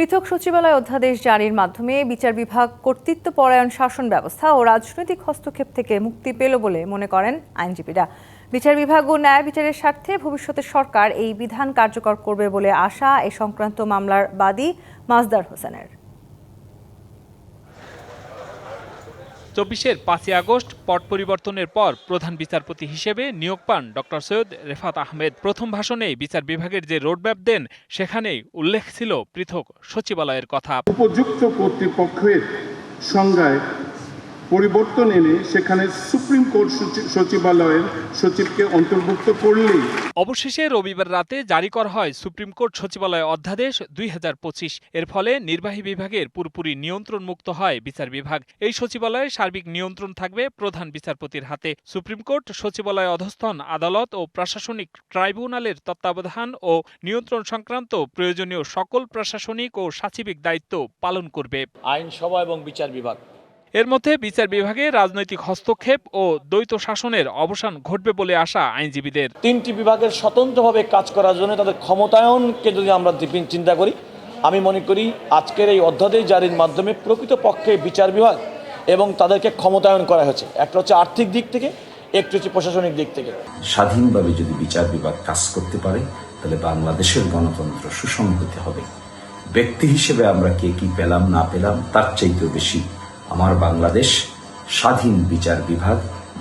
পৃথক সচিবালয় অধ্যাদেশ জারির মাধ্যমে বিচার বিভাগ কর্তৃত্বপরায়ণ শাসন ব্যবস্থা ও রাজনৈতিক হস্তক্ষেপ থেকে মুক্তি পেল বলে মনে করেন আইনজীবীরা। বিচার বিভাগ ও ন্যায় বিচারের স্বার্থে ভবিষ্যতে সরকার এই বিধান কার্যকর করবে বলে আশা এ সংক্রান্ত মামলার বাদী মাজদার হোসেনের। চব্বিশের পাঁচই আগস্ট পট পরিবর্তনের পর প্রধান বিচারপতি হিসেবে নিয়োগ পান ড. সৈয়দ রেফাত আহমেদ। প্রথম ভাষণে বিচার বিভাগের যে রোডম্যাপ দেন, সেখানেই উল্লেখ ছিল পৃথক সচিবালয়ের কথা। উপযুক্ত কর্তৃপক্ষের সংজ্ঞায় পরিবর্তন এনে সেখানে সুপ্রিম কোর্ট সচিবালয়ের সচিবকে অন্তর্ভুক্ত করলে অবশেষে রবিবার রাতে জারি করা হয় সুপ্রিম কোর্ট সচিবালয় অধ্যাদেশ দুই হাজার পঁচিশ। এর ফলে নির্বাহী বিভাগের পুরোপুরি নিয়ন্ত্রণ মুক্ত হয় বিচার বিভাগ। এই সচিবালয়ে সার্বিক নিয়ন্ত্রণ থাকবে প্রধান বিচারপতির হাতে। সুপ্রিম কোর্ট সচিবালয় অধস্থন আদালত ও প্রশাসনিক ট্রাইব্যুনালের তত্ত্বাবধান ও নিয়ন্ত্রণ সংক্রান্ত প্রয়োজনীয় সকল প্রশাসনিক ও সাচিবিক দায়িত্ব পালন করবে। আইনসভা এবং বিচার বিভাগ। এর মধ্যে বিচার বিভাগে রাজনৈতিক হস্তক্ষেপ ও দ্বৈত শাসনের অবসান ঘটবে বলে আশা আইনজীবীদের। তিনটি বিভাগের স্বতন্ত্রভাবে কাজ করার জন্য তাদের ক্ষমতায়নকে যদি আমরা দিপিন- চিন্তা করি আমি মনে করি আজকের এই অধ্যাদেশ জারির মাধ্যমে প্রকৃতপক্ষে বিচার বিভাগ এবং তাদেরকে ক্ষমতায়ন করা হয়েছে। একটা হচ্ছে আর্থিক দিক থেকে একটু হচ্ছে প্রশাসনিক দিক থেকে। স্বাধীনভাবে যদি বিচার বিভাগ কাজ করতে পারে তাহলে বাংলাদেশের গণতন্ত্র সুসংহত হবে। ব্যক্তি হিসেবে আমরা কে কি পেলাম না পেলাম তার চাইতেও বেশি আমার বাংলাদেশ স্বাধীন বিচার বিভাগ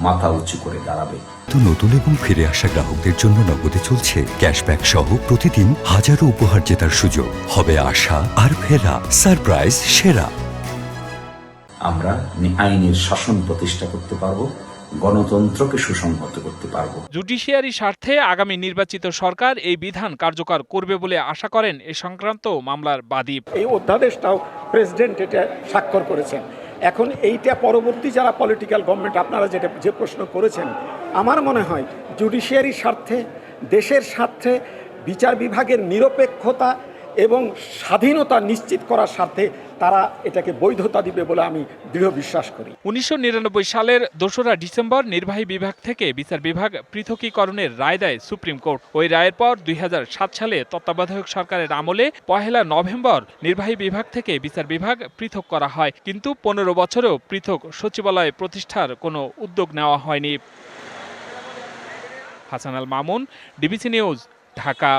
মাথা উঁচু করে দাঁড়াবে। তো নতুন এবং ফিরে আসা গ্রাহকদের জন্য নগদে চলছে ক্যাশব্যাক সহ প্রতিদিন হাজারো উপহার জেতার সুযোগ। হবে আশা আর ফেরা সারপ্রাইজ সেরা। আমরা আইনের শাসন প্রতিষ্ঠা করতে পারব গণতন্ত্রকে সুসংহত করতে পারব। জুডিশিয়ারি স্বার্থে আগামী নির্বাচিত সরকার এই বিধান কার্যকর করবে বলে আশা করেন এ সংক্রান্ত মামলার বাদী। এই অধ্যাদেশটাও প্রেসিডেন্ট এটা স্বাক্ষর করেছেন। এখন এইটা পরবর্তী যারা পলিটিক্যাল গভর্নমেন্ট আপনারা যেটা যে প্রশ্ন করেছেন, আমার মনে হয় জুডিশিয়ারির স্বার্থে, দেশের স্বার্থে, বিচার বিভাগের নিরপেক্ষতা এবং স্বাধীনতা নিশ্চিত করার স্বার্থে তারা এটাকে বৈধতা দিবে বলে আমি দৃঢ় বিশ্বাস করি। উনিশশো নিরানব্বই সালের দোসরা ডিসেম্বর নির্বাহী বিভাগ থেকে বিচার বিভাগ পৃথকীকরণের রায় দেয় সুপ্রিম কোর্ট। ওই রায়ের পর দুই হাজার সাত সালে তত্ত্বাবধায়ক সরকারের আমলে পহেলা নভেম্বর নির্বাহী বিভাগ থেকে বিচার বিভাগ পৃথক করা হয়। কিন্তু পনেরো বছরেও পৃথক সচিবালয় প্রতিষ্ঠার কোনো উদ্যোগ নেওয়া হয়নি। Hasan Al Mamun, DBC news, Dhaka.